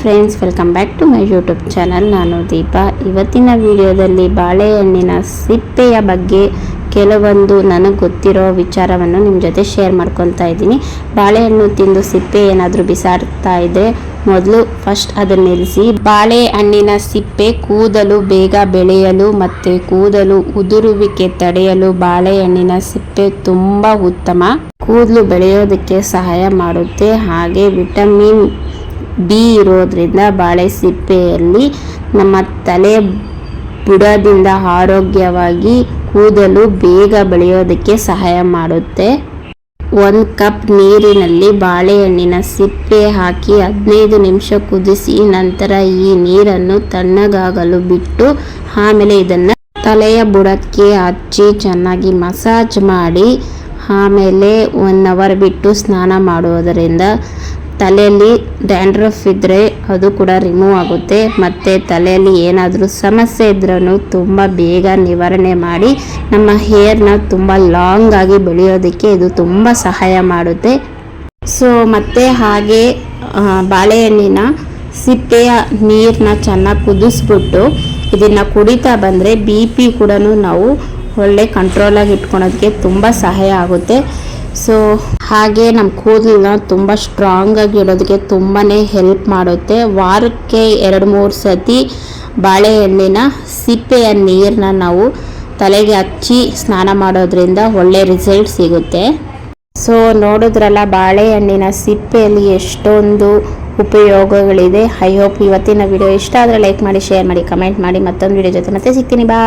Friends, welcome back to my YouTube channel. ನಾನು ದೀಪಾ. ಇವತ್ತಿನ ವಿಡಿಯೋದಲ್ಲಿ ಬಾಳೆಹಣ್ಣಿನ ಸಿಪ್ಪೆಯ ಬಗ್ಗೆ ಕೆಲವೊಂದು ನನಗೆ ಗೊತ್ತಿರೋ ವಿಚಾರವನ್ನು ನಿಮ್ಮ ಜೊತೆ ಶೇರ್ ಮಾಡ್ಕೊತಾ ಇದ್ದೀನಿ. ಬಾಳೆಹಣ್ಣು ತಿಂದು ಸಿಪ್ಪೆ ಏನಾದರೂ ಬಿಸಾಡ್ತಾ ಇದ್ದರೆ ಮೊದಲು ಫಸ್ಟ್ ಅದನ್ನು ನಿಲ್ಲಿಸಿ ಬಾಳೆಹಣ್ಣಿನ ಸಿಪ್ಪೆ ಕೂದಲು ಬೇಗ ಬೆಳೆಯಲು ಮತ್ತು ಕೂದಲು ಉದುರುವಿಕೆ ತಡೆಯಲು ಬಾಳೆಹಣ್ಣಿನ ಸಿಪ್ಪೆ ತುಂಬ ಉತ್ತಮ. ಕೂದಲು ಬೆಳೆಯೋದಕ್ಕೆ ಸಹಾಯ ಮಾಡುತ್ತೆ. ಹಾಗೆ ವಿಟಮಿನ್ ಬಿ ಇರೋದ್ರಿಂದ ಬಾಳೆ ಸಿಪ್ಪೆಯಲ್ಲಿ ನಮ್ಮ ತಲೆ ಬುಡದಿಂದ ಆರೋಗ್ಯವಾಗಿ ಕೂದಲು ಬೇಗ ಬೆಳೆಯೋದಕ್ಕೆ ಸಹಾಯ ಮಾಡುತ್ತೆ. ಒಂದು ಕಪ್ ನೀರಿನಲ್ಲಿ ಬಾಳೆಹಣ್ಣಿನ ಸಿಪ್ಪೆ ಹಾಕಿ ಹದಿನೈದು ನಿಮಿಷ ಕುದಿಸಿ ನಂತರ ಈ ನೀರನ್ನು ತಣ್ಣಗಾಗಲು ಬಿಟ್ಟು ಆಮೇಲೆ ಇದನ್ನು ತಲೆಯ ಬುಡಕ್ಕೆ ಹಚ್ಚಿ ಚೆನ್ನಾಗಿ ಮಸಾಜ್ ಮಾಡಿ ಆಮೇಲೆ ಒನ್ ಅವರ್ ಬಿಟ್ಟು ಸ್ನಾನ ಮಾಡುವುದರಿಂದ ತಲೆಯಲ್ಲಿ ಡ್ಯಾಂಡ್ರಫ್ ಇದ್ದರೆ ಅದು ಕೂಡ ರಿಮೂವ್ ಆಗುತ್ತೆ. ಮತ್ತು ತಲೆಯಲ್ಲಿ ಏನಾದರೂ ಸಮಸ್ಯೆ ಇದ್ರೂ ತುಂಬ ಬೇಗ ನಿವಾರಣೆ ಮಾಡಿ ನಮ್ಮ ಹೇರ್ನ ತುಂಬ ಲಾಂಗ್ ಆಗಿ ಬೆಳೆಯೋದಕ್ಕೆ ಇದು ತುಂಬ ಸಹಾಯ ಮಾಡುತ್ತೆ. ಸೊ ಮತ್ತೆ ಹಾಗೆ ಬಾಳೆಹಣ್ಣಿನ ಸಿಪ್ಪೆಯ ನೀರನ್ನ ಚೆನ್ನಾಗಿ ಕುದಿಸ್ಬಿಟ್ಟು ಇದನ್ನು ಕುಡಿತಾ ಬಂದರೆ ಬಿ ಪಿ ಕೂಡ ನಾವು ಒಳ್ಳೆ ಕಂಟ್ರೋಲಾಗಿ ಇಟ್ಕೊಳೋದಕ್ಕೆ ತುಂಬ ಸಹಾಯ ಆಗುತ್ತೆ. ಸೊ ಹಾಗೆ ನಮ್ಮ ಕೂದಲನ್ನ ತುಂಬ ಸ್ಟ್ರಾಂಗಾಗಿ ಇಡೋದಕ್ಕೆ ತುಂಬಾ ಹೆಲ್ಪ್ ಮಾಡುತ್ತೆ. ವಾರಕ್ಕೆ ಎರಡು ಮೂರು ಸತಿ ಬಾಳೆಹಣ್ಣಿನ ಸಿಪ್ಪೆಯ ನೀರನ್ನ ನಾವು ತಲೆಗೆ ಹಚ್ಚಿ ಸ್ನಾನ ಮಾಡೋದ್ರಿಂದ ಒಳ್ಳೆ ರಿಸಲ್ಟ್ ಸಿಗುತ್ತೆ. ಸೊ ನೋಡಿದ್ರಲ್ಲ ಬಾಳೆಹಣ್ಣಿನ ಸಿಪ್ಪೆಯಲ್ಲಿ ಎಷ್ಟೊಂದು ಉಪಯೋಗಗಳಿದೆ. ಐ ಹೋಪ್ ಇವತ್ತಿನ ವಿಡಿಯೋ ಇಷ್ಟ ಆದರೆ ಲೈಕ್ ಮಾಡಿ ಶೇರ್ ಮಾಡಿ ಕಮೆಂಟ್ ಮಾಡಿ. ಮತ್ತೊಂದು ವಿಡಿಯೋ ಜೊತೆ ಮತ್ತೆ ಸಿಗ್ತೀನಿ. ಬಾ